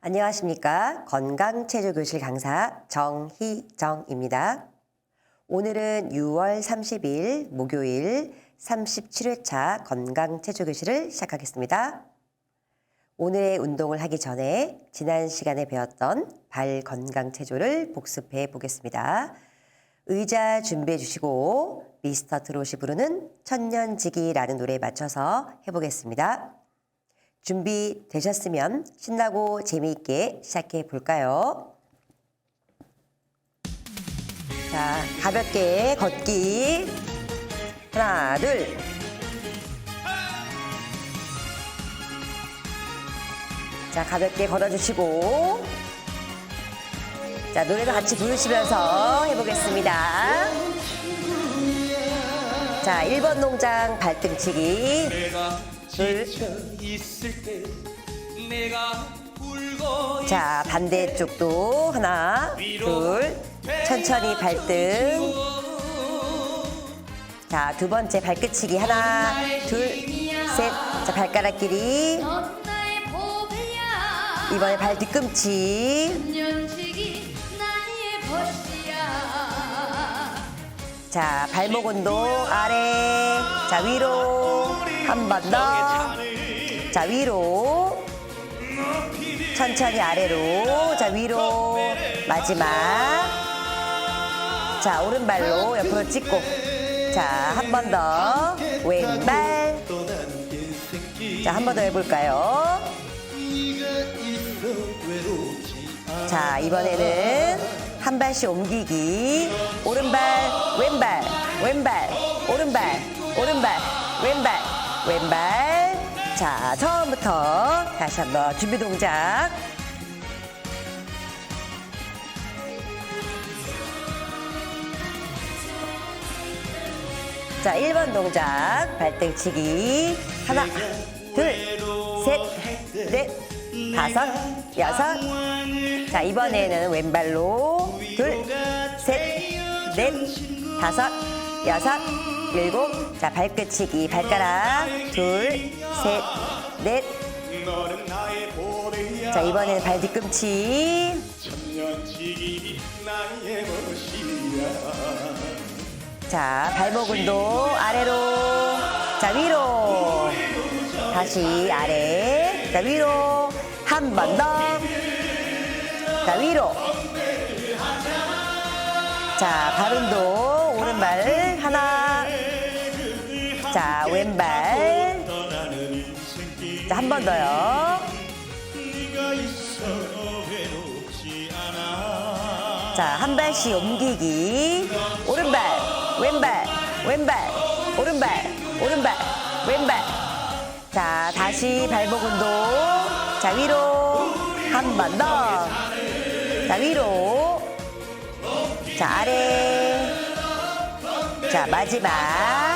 안녕하십니까. 건강체조교실 강사 정희정입니다. 오늘은 6월 30일 목요일 37회차 건강체조교실을 시작하겠습니다. 오늘의 운동을 하기 전에 지난 시간에 배웠던 발 건강체조를 복습해 보겠습니다. 의자 준비해 주시고 미스터 트롯이 부르는 천년지기라는 노래에 맞춰서 해보겠습니다. 준비되셨으면 신나고 재미있게 시작해 볼까요? 자, 가볍게 걷기. 하나, 둘. 자, 가볍게 걸어주시고. 자, 노래도 같이 부르시면서 해보겠습니다. 자, 1번 농장 발등치기. 있을 때 내가 울고 자, 반대쪽도 하나, 둘. 천천히 발등. 자, 두 번째 발끝치기 하나, 둘, 셋. 자, 발가락끼리. 넌 나의 보배야 이번에 발 뒤꿈치. 년식이 나의 벗이야 자, 발목 운동 아래. 자, 위로. 한 번 더. 자, 위로. 천천히 아래로. 자, 위로. 마지막. 자, 오른발로 옆으로 찍고. 자, 한 번 더. 왼발. 자, 한 번 더 해볼까요? 자, 이번에는 한 발씩 옮기기. 오른발, 왼발, 왼발, 오른발, 오른발, 왼발, 왼발. 자, 처음부터 다시 한번 준비 동작. 자, 1번 동작. 발등치기. 하나, 둘, 셋, 넷, 다섯, 여섯. 자, 이번에는 왼발로 둘, 셋, 넷, 다섯, 여섯, 일곱. 자, 발끝치기. 발가락. 둘, 셋, 넷. 자, 이번에는 발 뒤꿈치. 자, 발목 운동 아래로. 자, 위로. 다시 아래. 자, 위로. 한 번 더. 자, 위로. 자, 발 운동. 오른발. 자, 왼발. 자, 한 번 더요. 자, 한 발씩 옮기기. 오른발, 왼발, 왼발, 오른발, 오른발, 왼발. 자, 다시 발목 운동. 자, 위로. 한 번 더. 자, 위로. 자, 아래. 자, 마지막.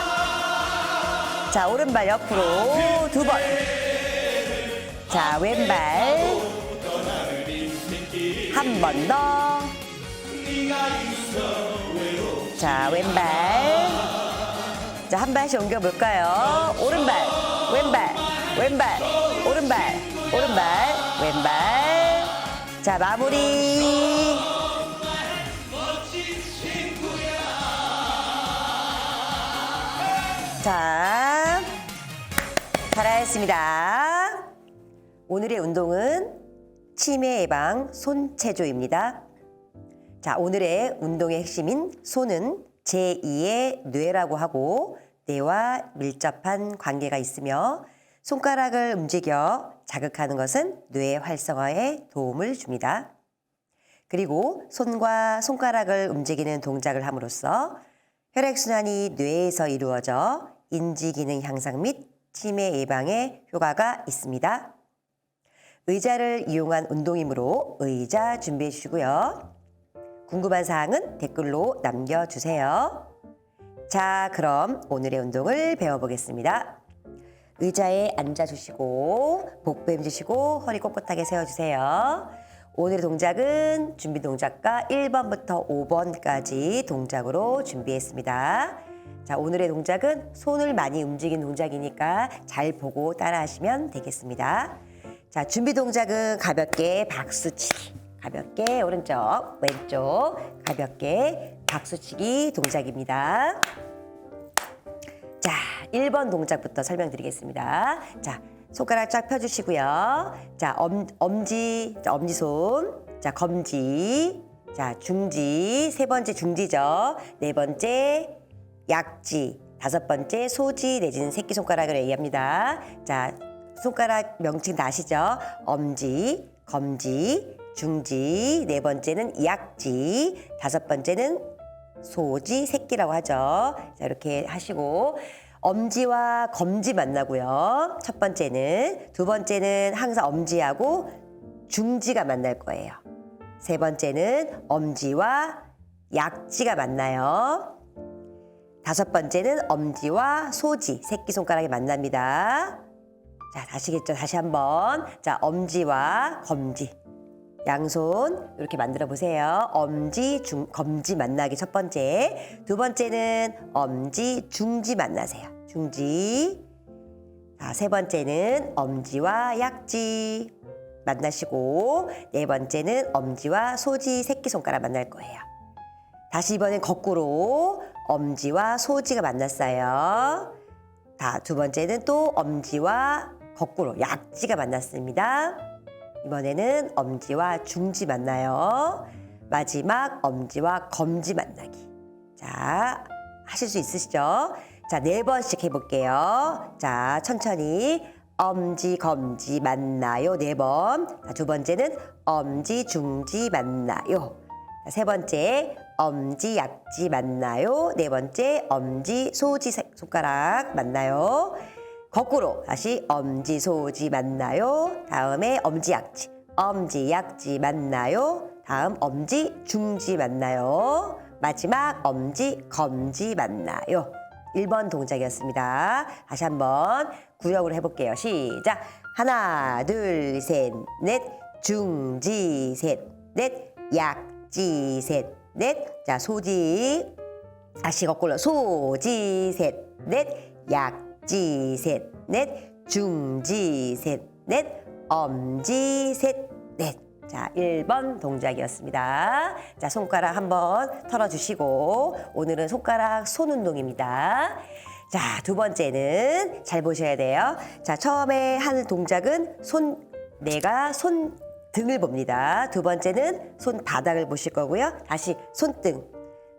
자, 오른발 옆으로 두 번. 자, 왼발. 한 번 더. 자, 왼발. 자, 한 발씩 옮겨볼까요? 오른발, 왼발, 왼발, 오른발, 오른발, 왼발. 자, 마무리. 자, 잘하셨습니다. 오늘의 운동은 치매 예방 손체조입니다. 자, 오늘의 운동의 핵심인 손은 제2의 뇌라고 하고 뇌와 밀접한 관계가 있으며 손가락을 움직여 자극하는 것은 뇌 활성화에 도움을 줍니다. 그리고 손과 손가락을 움직이는 동작을 함으로써 혈액순환이 뇌에서 이루어져 인지기능 향상 및 치매 예방에 효과가 있습니다. 의자를 이용한 운동이므로 의자 준비해 주시고요. 궁금한 사항은 댓글로 남겨주세요. 자, 그럼 오늘의 운동을 배워보겠습니다. 의자에 앉아주시고, 복부 힘주시고, 허리 꼿꼿하게 세워주세요. 오늘의 동작은 준비 동작과 1번부터 5번까지 동작으로 준비했습니다. 자, 오늘의 동작은 손을 많이 움직이는 동작이니까 잘 보고 따라 하시면 되겠습니다. 자, 준비 동작은 가볍게 박수치기. 가볍게 오른쪽, 왼쪽 가볍게 박수치기 동작입니다. 자, 1번 동작부터 설명드리겠습니다. 자, 손가락 쫙 펴주시고요. 자, 엄, 엄지, 자, 엄지손, 자, 검지, 자, 중지, 세 번째 중지죠. 네 번째 약지, 다섯 번째 소지 내지는 새끼손가락을 얘기합니다. 자, 손가락 명칭 다 아시죠? 엄지, 검지, 중지, 네 번째는 약지, 다섯 번째는 소지, 새끼라고 하죠. 자, 이렇게 하시고 엄지와 검지 만나고요. 첫 번째는 두 번째는 항상 엄지하고 중지가 만날 거예요. 세 번째는 엄지와 약지가 만나요. 다섯 번째는 엄지와 소지, 새끼손가락이 만납니다. 자, 다시겠죠? 다시 한번. 자, 엄지와 검지. 양손 이렇게 만들어 보세요. 엄지, 중, 검지 만나기 첫 번째. 두 번째는 엄지, 중지 만나세요. 중지. 자, 세 번째는 엄지와 약지 만나시고 네 번째는 엄지와 소지, 새끼손가락 만날 거예요. 다시 이번엔 거꾸로 엄지와 소지가 만났어요. 자, 두 번째는 또 엄지와 거꾸로 약지가 만났습니다. 이번에는 엄지와 중지 만나요. 마지막 엄지와 검지 만나기. 자, 하실 수 있으시죠? 자, 네 번씩 해볼게요. 자, 천천히. 엄지, 검지 만나요. 네 번. 자, 두 번째는 엄지, 중지 만나요. 자, 세 번째, 엄지, 약지 만나요. 네 번째, 엄지, 소지, 세- 손가락 만나요. 거꾸로 다시 엄지, 소지 만나요. 다음에 엄지, 약지. 엄지, 약지 만나요. 다음 엄지, 중지 만나요. 마지막 엄지, 검지 만나요. 1번 동작이었습니다. 다시 한번 구역으로 해볼게요. 시작. 하나, 둘, 셋, 넷. 중지, 셋, 넷. 약지, 셋, 넷. 자, 소지. 다시 거꾸로 소지, 셋, 넷. 약지, 셋, 넷. 중지, 셋, 넷. 엄지, 셋, 넷. 자, 1번 동작이었습니다. 자, 손가락 한번 털어주시고, 오늘은 손가락 손 운동입니다. 자, 두 번째는 잘 보셔야 돼요. 자, 처음에 하는 동작은 손, 내가 손 등을 봅니다. 두 번째는 손바닥을 보실 거고요. 다시 손등,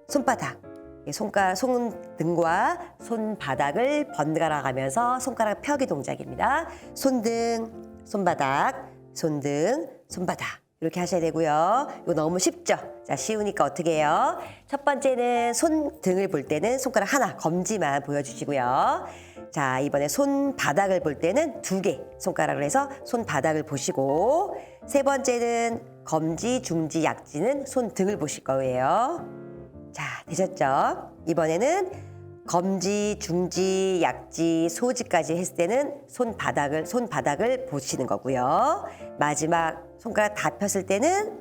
손바닥. 예, 손가락, 손등과 손바닥을 번갈아 가면서 손가락 펴기 동작입니다. 손등, 손바닥, 손등, 손바닥. 이렇게 하셔야 되고요. 이거 너무 쉽죠? 자, 쉬우니까 어떻게 해요? 첫 번째는 손등을 볼 때는 손가락 하나, 검지만 보여주시고요. 자, 이번에 손바닥을 볼 때는 두 개 손가락을 해서 손바닥을 보시고 세 번째는 검지, 중지, 약지는 손등을 보실 거예요. 자, 되셨죠? 이번에는 검지, 중지, 약지, 소지까지 했을 때는 손바닥을 손바닥을 보시는 거고요. 마지막 손가락 다 폈을 때는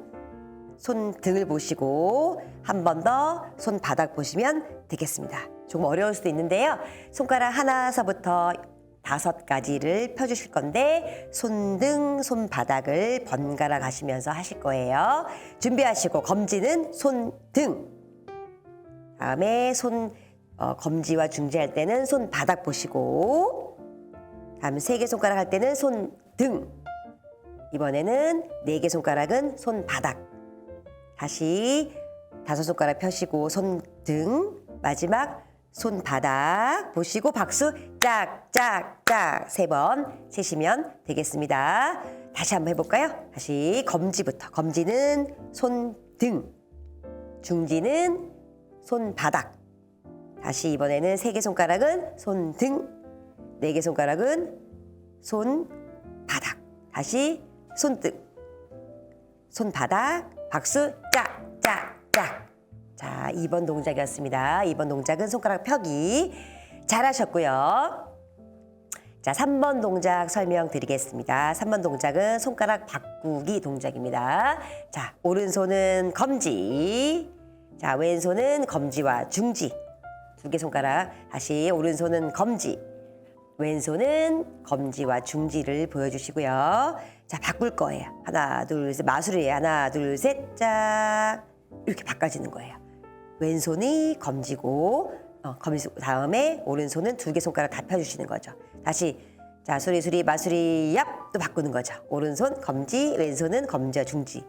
손등을 보시고 한 번 더 손바닥 보시면 되겠습니다. 조금 어려울 수도 있는데요. 손가락 하나서부터 다섯 가지를 펴주실 건데 손등, 손바닥을 번갈아 가시면서 하실 거예요. 준비하시고 검지는 손등, 다음에 손 어, 검지와 중지할 때는 손 바닥 보시고 다음 세 개 손가락 할 때는 손등 이번에는 네 개 손가락은 손 바닥 다시 다섯 손가락 펴시고 손등 마지막 손 바닥 보시고 박수 짝짝짝 세 번 세시면 되겠습니다. 다시 한번 해볼까요? 다시 검지부터 검지는 손등 중지는 손바닥. 다시 이번에는 세 개 손가락은 손등, 네 개 손가락은 손바닥. 다시 손등, 손바닥, 박수, 짝, 짝, 짝. 자, 2번 동작이었습니다. 2번 동작은 손가락 펴기. 잘하셨고요. 자, 3번 동작 설명드리겠습니다. 3번 동작은 손가락 바꾸기 동작입니다. 자, 오른손은 검지. 자, 왼손은 검지와 중지. 두 개 손가락. 다시 오른손은 검지. 왼손은 검지와 중지를 보여주시고요. 자, 바꿀 거예요. 하나, 둘, 셋. 마술이에요. 하나, 둘, 셋. 짝. 이렇게 바꿔지는 거예요. 왼손이 검지고, 어, 검지 다음에 오른손은 두 개 손가락 다 펴주시는 거죠. 다시. 자, 수리수리, 마수리, 얍! 또 바꾸는 거죠. 오른손 검지, 왼손은 검지와 중지.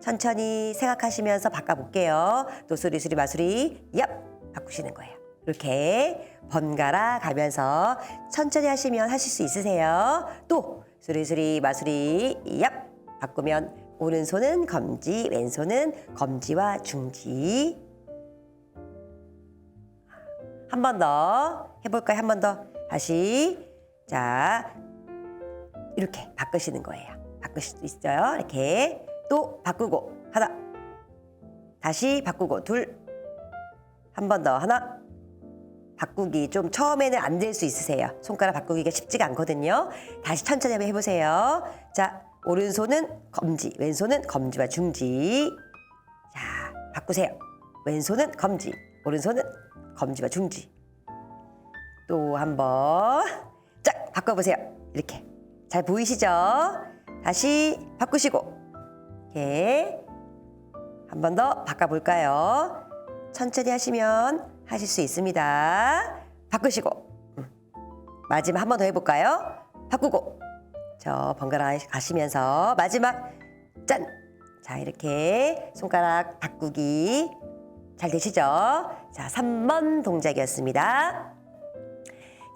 천천히 생각하시면서 바꿔볼게요. 또 수리수리, 마수리, 얍! 바꾸시는 거예요. 이렇게 번갈아 가면서 천천히 하시면 하실 수 있으세요. 또 수리수리 마수리 얍 바꾸면 오른손은 검지 왼손은 검지와 중지 한 번 더 해볼까요? 한 번 더 다시 자 이렇게 바꾸시는 거예요. 바꾸실 수 있어요. 이렇게 또 바꾸고 하나 다시 바꾸고 둘 한 번 더 하나 바꾸기 좀 처음에는 안 될 수 있으세요. 손가락 바꾸기가 쉽지가 않거든요. 다시 천천히 한번 해보세요. 자, 오른손은 검지, 왼손은 검지와 중지. 자, 바꾸세요. 왼손은 검지, 오른손은 검지와 중지. 또 한 번. 자, 바꿔보세요. 이렇게. 잘 보이시죠? 다시 바꾸시고. 이렇게. 한 번 더 바꿔볼까요? 천천히 하시면 하실 수 있습니다. 바꾸시고 음. 마지막 한 번 더 해볼까요? 바꾸고 저 번갈아 가시면서 마지막 짠! 자 이렇게 손가락 바꾸기 잘 되시죠? 자 3번 동작이었습니다.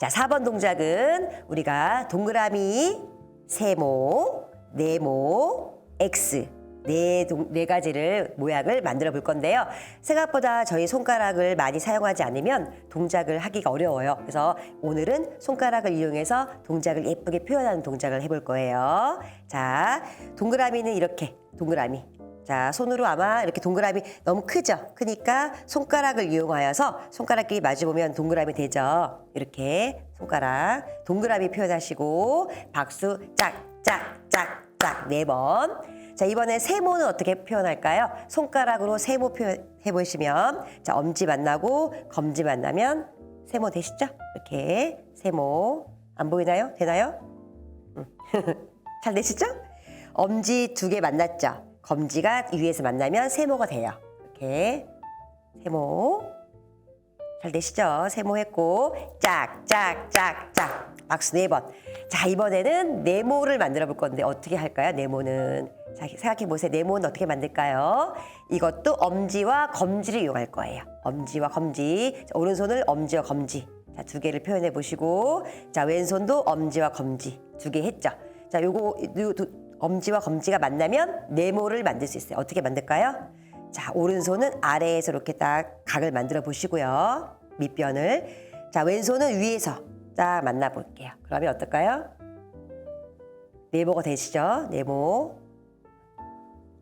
자 4번 동작은 우리가 동그라미, 세모, 네모, X 네, 동- 네 가지를 모양을 만들어 볼 건데요. 생각보다 저희 손가락을 많이 사용하지 않으면 동작을 하기가 어려워요. 그래서 오늘은 손가락을 이용해서 동작을 예쁘게 표현하는 동작을 해볼 거예요. 자, 동그라미는 이렇게 동그라미. 자, 손으로 아마 이렇게 동그라미 너무 크죠? 크니까 손가락을 이용하여서 손가락끼리 마주보면 동그라미 되죠? 이렇게 손가락 동그라미 표현하시고 박수 짝짝짝짝 네 번. 자, 이번에 세모는 어떻게 표현할까요? 손가락으로 세모 표현해 보시면 자, 엄지 만나고 검지 만나면 세모 되시죠? 이렇게 세모 안 보이나요? 되나요? 음. 잘 되시죠? 엄지 두 개 만났죠? 검지가 위에서 만나면 세모가 돼요. 이렇게 세모 잘 되시죠? 세모 했고 짝짝짝짝 박수 네 번. 자 이번에는 네모를 만들어 볼 건데 어떻게 할까요? 네모는 자 생각해 보세요. 네모는 어떻게 만들까요? 이것도 엄지와 검지를 이용할 거예요. 엄지와 검지. 자, 오른손을 엄지와 검지. 자 두 개를 표현해 보시고 자 왼손도 엄지와 검지 두 개 했죠. 자 요거 요 두- 엄지와 검지가 만나면 네모를 만들 수 있어요. 어떻게 만들까요? 자, 오른손은 아래에서 이렇게 딱 각을 만들어 보시고요. 밑변을. 자, 왼손은 위에서 딱 만나 볼게요. 그러면 어떨까요? 네모가 되시죠? 네모.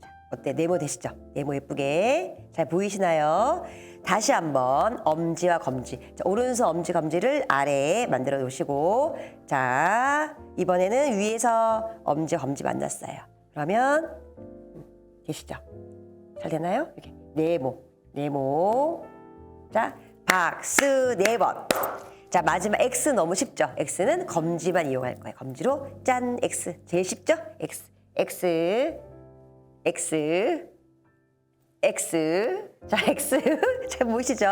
자, 어때? 네모 되시죠? 네모 예쁘게. 잘 보이시나요? 다시 한번 엄지와 검지. 자, 오른손 엄지 검지를 아래에 만들어 놓으시고 자, 이번에는 위에서 엄지 검지 만났어요. 그러면 음, 되시죠? 잘 되나요? 이렇게 네모, 네모. 자, 박수 네 번. 자, 마지막 X 너무 쉽죠? X는 검지만 이용할 거예요. 검지로 짠 X. 제일 쉽죠? X, X, X, X. 자, X. 잘 보이시죠?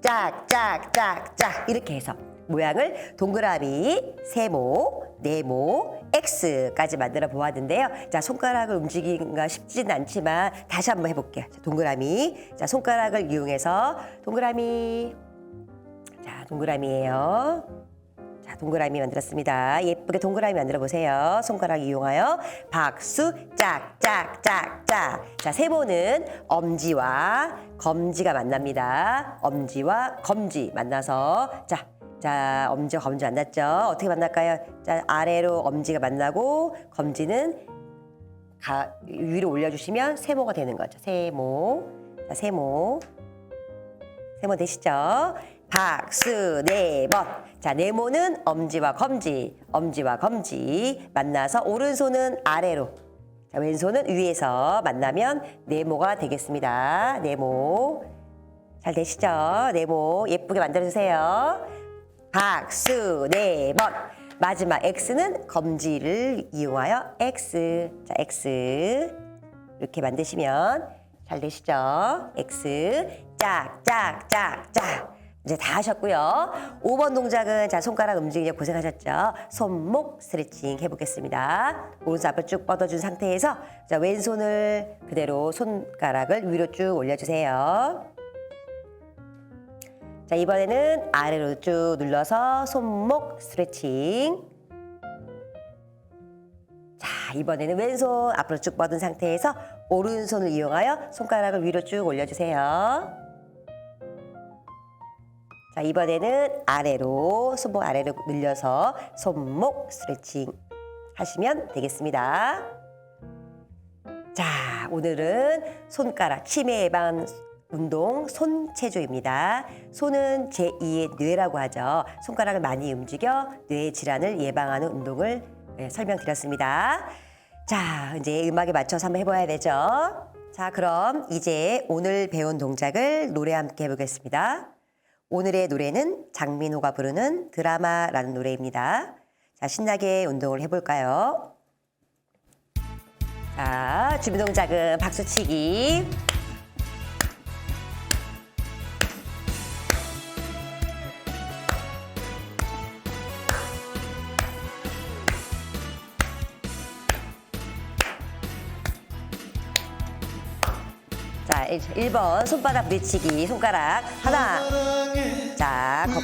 짝, 짝, 짝, 짝. 이렇게 해서 모양을 동그라미, 세모, 네모, X까지 만들어 보았는데요. 자, 손가락을 움직이기가 쉽지는 않지만 다시 한번 해볼게요. 자, 동그라미. 자, 손가락을 이용해서 동그라미. 자, 동그라미예요. 자, 동그라미 만들었습니다. 예쁘게 동그라미 만들어 보세요. 손가락 이용하여 박수 짝짝짝짝. 자, 세모는 엄지와 검지가 만납니다. 엄지와 검지 만나서 자, 자, 엄지와 검지 만났죠? 어떻게 만날까요? 자, 아래로 엄지가 만나고 검지는 가, 위로 올려주시면 세모가 되는 거죠. 세모. 자, 세모. 세모 되시죠? 박수 네 번. 자, 네모는 엄지와 검지, 엄지와 검지 만나서 오른손은 아래로, 자, 왼손은 위에서 만나면 네모가 되겠습니다. 네모. 잘 되시죠? 네모 예쁘게 만들어 주세요. 박수 네 번. 마지막 X는 검지를 이용하여 X. 자, X. 이렇게 만드시면 잘 되시죠? X. 짝, 짝, 짝, 짝. 이제 다 하셨고요. 5번 동작은 자 손가락 움직이려 고생하셨죠? 손목 스트레칭 해보겠습니다. 오른손 앞을 쭉 뻗어준 상태에서 자 왼손을 그대로 손가락을 위로 쭉 올려주세요. 자 이번에는 아래로 쭉 눌러서 손목 스트레칭. 자 이번에는 왼손 앞으로 쭉 뻗은 상태에서 오른손을 이용하여 손가락을 위로 쭉 올려주세요. 자 이번에는 아래로 손목 아래로 늘려서 손목 스트레칭 하시면 되겠습니다. 자 오늘은 손가락 치매 예방 운동 손체조입니다. 손은 제2의 뇌라고 하죠. 손가락을 많이 움직여 뇌 질환을 예방하는 운동을 네, 설명드렸습니다. 자 이제 음악에 맞춰서 한번 해봐야 되죠. 자 그럼 이제 오늘 배운 동작을 노래 함께 해보겠습니다. 오늘의 노래는 장민호가 부르는 드라마라는 노래입니다. 자, 신나게 운동을 해볼까요? 자, 준비 동작은 박수치기. 자, 1번 손바닥 부딪히기 손가락 하나 자, 거-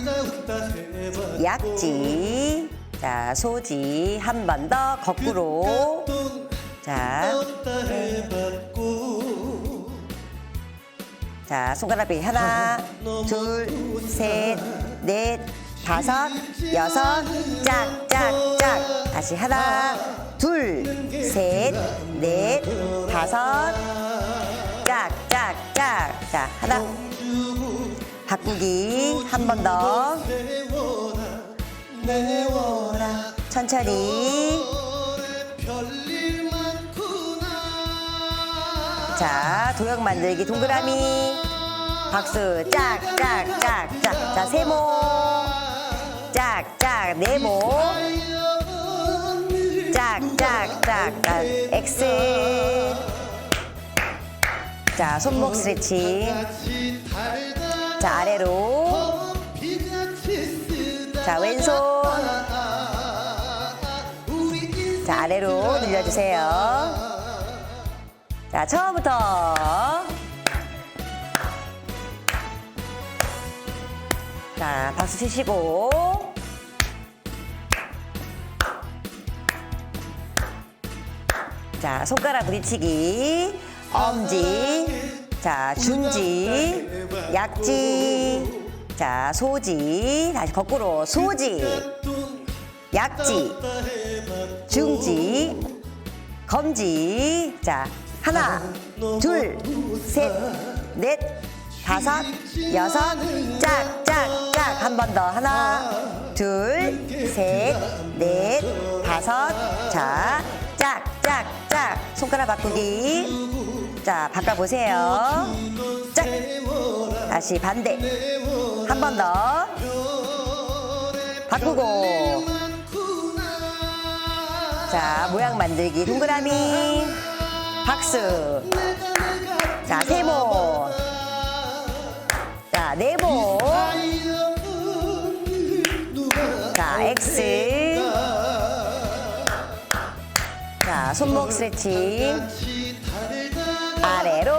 약지. 자, 소지. 한 번 더 거꾸로. 자, 자, 손가락이 하나, 둘, 셋, 넷, 다섯, 여섯, 짝, 짝, 짝. 다시 하나, 둘, 셋, 넷, 다섯, 짝, 짝, 짝. 자, 하나. 바꾸기 한 번 더. 천천히. 자, 도형 만들기 동그라미. 박수 짝, 짝, 짝, 짝. 자, 세모. 짝, 짝, 네모. 짝, 짝, 짝. 자, X. 자, 손목 스트레칭. 자, 아래로. 자, 왼손. 자, 아래로 늘려주세요. 자, 처음부터. 자, 박수 치시고. 자, 손가락 부딪히기. 엄지. 자, 중지. 약지. 자, 소지. 다시 거꾸로. 소지. 약지. 중지. 검지. 자, 하나, 둘, 셋, 넷, 다섯, 여섯, 짝, 짝, 짝. 한 번 더. 하나, 둘, 셋, 넷, 다섯. 자, 짝, 짝, 짝. 손가락 바꾸기. 자, 바꿔보세요. 짝. 다시 반대. 한 번 더. 바꾸고. 자, 모양 만들기. 동그라미. 박수. 자, 세모. 자, 네모. 자, X. 자, 손목 스트레칭. 아래로.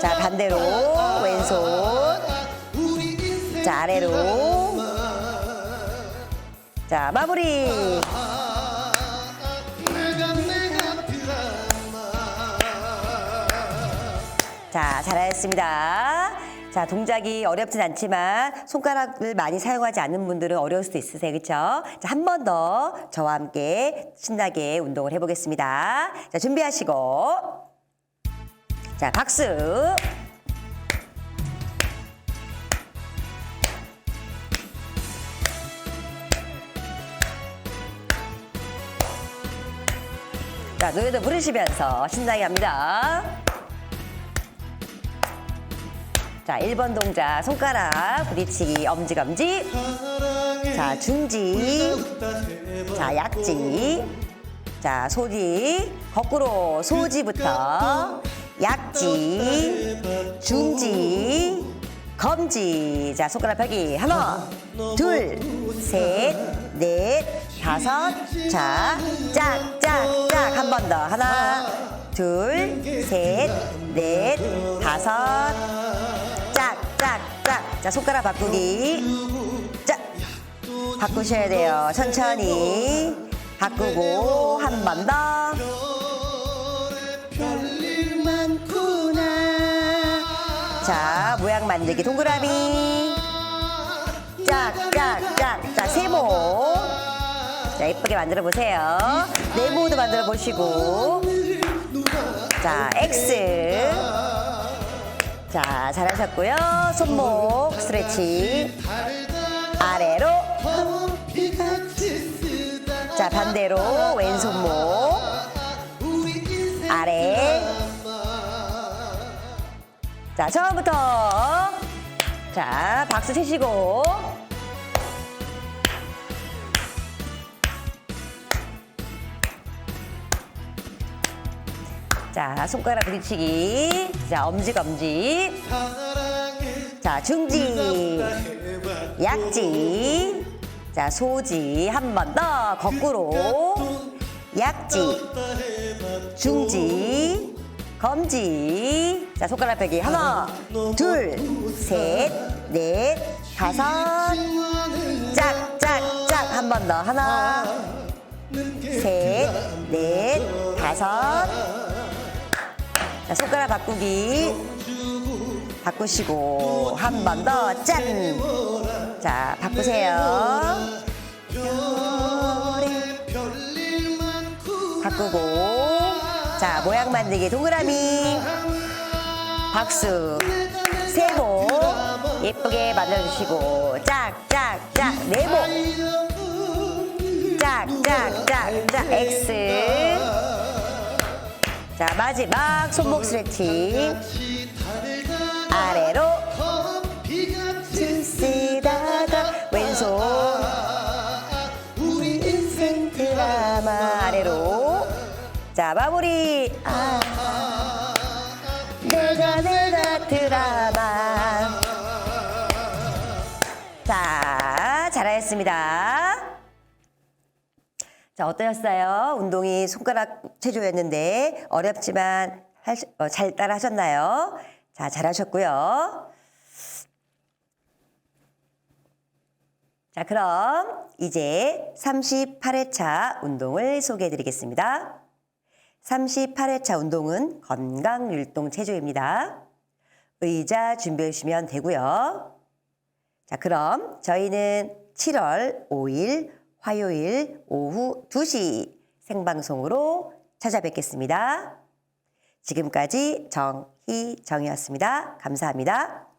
자, 반대로. 왼손. 자, 아래로. 자, 마무리. 자, 잘하셨습니다. 자, 동작이 어렵진 않지만 손가락을 많이 사용하지 않는 분들은 어려울 수도 있으세요. 그렇죠? 자, 한 번 더 저와 함께 신나게 운동을 해 보겠습니다. 자, 준비하시고. 자, 박수. 자, 노래도 부르시면서 신나게 합니다. 자, 자, 1번 동작 손가락 부딪히기 엄지검지. 자, 중지. 자, 약지. 자, 소지. 거꾸로 소지부터 약지. 중지. 검지. 자, 손가락 펴기. 하나, 둘, 셋, 넷, 다섯. 자, 짝, 짝, 짝. 한 번 더. 하나, 둘, 셋, 넷, 다섯. 짝. 자, 손가락 바꾸기. 짝. 바꾸셔야 돼요. 천천히. 바꾸고, 한 번 더. 자, 모양 만들기 동그라미. 짝, 짝, 짝. 자, 세모. 자, 예쁘게 만들어 보세요. 네모도 만들어 보시고. 자, X. 자, 잘하셨고요. 손목 스트레칭. 아래로. 자, 반대로 왼손목. 아래. 자, 처음부터. 자, 박수 치시고. 자, 손가락 부딪히기. 자, 엄지, 검지. 자, 중지. 약지. 자, 소지. 한 번 더. 거꾸로. 약지. 중지. 검지. 자, 손가락 펴기. 하나, 둘, 셋, 넷, 다섯. 짝, 짝, 짝. 한 번 더. 하나, 셋, 넷, 다섯. 자, 손가락 바꾸기. 바꾸시고, 한 번 더, 짠! 자, 바꾸세요. 바꾸고, 자, 모양 만들기 동그라미. 박수. 세모. 예쁘게 만들어주시고, 짝, 짝, 짝, 네모. 짝, 짝, 짝, 짝, X. 자, 마지막 손목 스트레칭. 아래로. 쓰다가 왼손. 우리 인생 드라마 아래로. 자 마무리. 아. 내가 내가 드라마. 자 잘하셨습니다 자 어떠셨어요 운동이 손가락 체조였는데 어렵지만 할 수- 어, 잘 따라 하셨나요 자 잘하셨고요 자, 그럼 이제 38회차 운동을 소개해 드리겠습니다. 38회차 운동은 건강 율동 체조입니다. 의자 준비해 주시면 되고요. 자, 그럼 저희는 7월 5일 화요일 오후 2시 생방송으로 찾아뵙겠습니다. 지금까지 정희정이었습니다. 감사합니다.